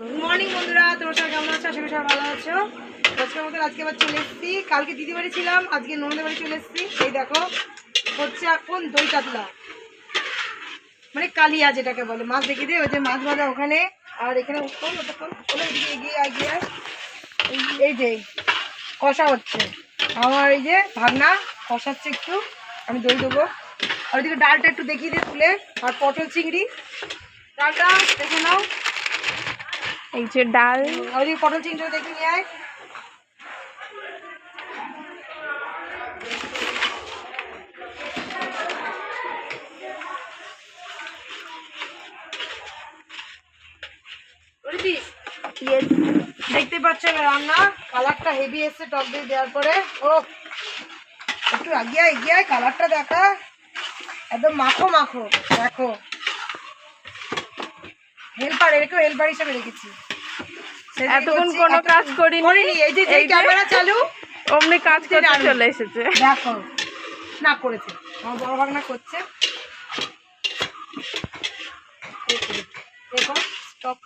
Morning বন্ধুরা। তোমার সবাই কেমন আছো? আশা করি সবাই ভালো আছো। আজকের মতন আজকে আবার চলে এসেছি। কালকে দিদি বাড়ি ছিলাম, আজকে ননদের বাড়ি চলে এসেছি। এই দেখো, হচ্ছে এখন দই কাতলা মানে কালিয়া যেটাকে বলে। মাছ দেখিয়ে দিয়ে ওই যে মাছ ভাজা ওখানে। আর এখানে উত্তম ওতক্ষণ ওগুলো এদিকে এগিয়ে এগিয়ে। এই- যে, কষা হচ্ছে। আমার এই যে ভাগনা কষাচ্ছে একটু। আমি দই দেবো। আর ওইদিকে ডালটা একটু দেখিয়ে দিয়ে তুলে। আর পটল চিংড়ি। ডালটা দেখে নাও। এই যে ডাল। পটল চিংড়িটা দেখে নিয়ে আয়? দেখতে পাচ্ছ এবার রান্না? কালারটা হেভি এসছে টক দই দেওয়ার পরে। ও একটু এগিয়ে এগিয়ে কালারটা দেখা। একদম মাখো মাখো দেখো। হেল্পার এরকম হেল্পার হিসেবে রেখেছি। এতক্ষণ কোনো কাজ করিনি। এই যে এই ক্যামেরা চালু অমনি কাজ করে চলে এসেছে। দেখো না করেছে। আমার বড় ভাগনা করছে। দেখো স্টপ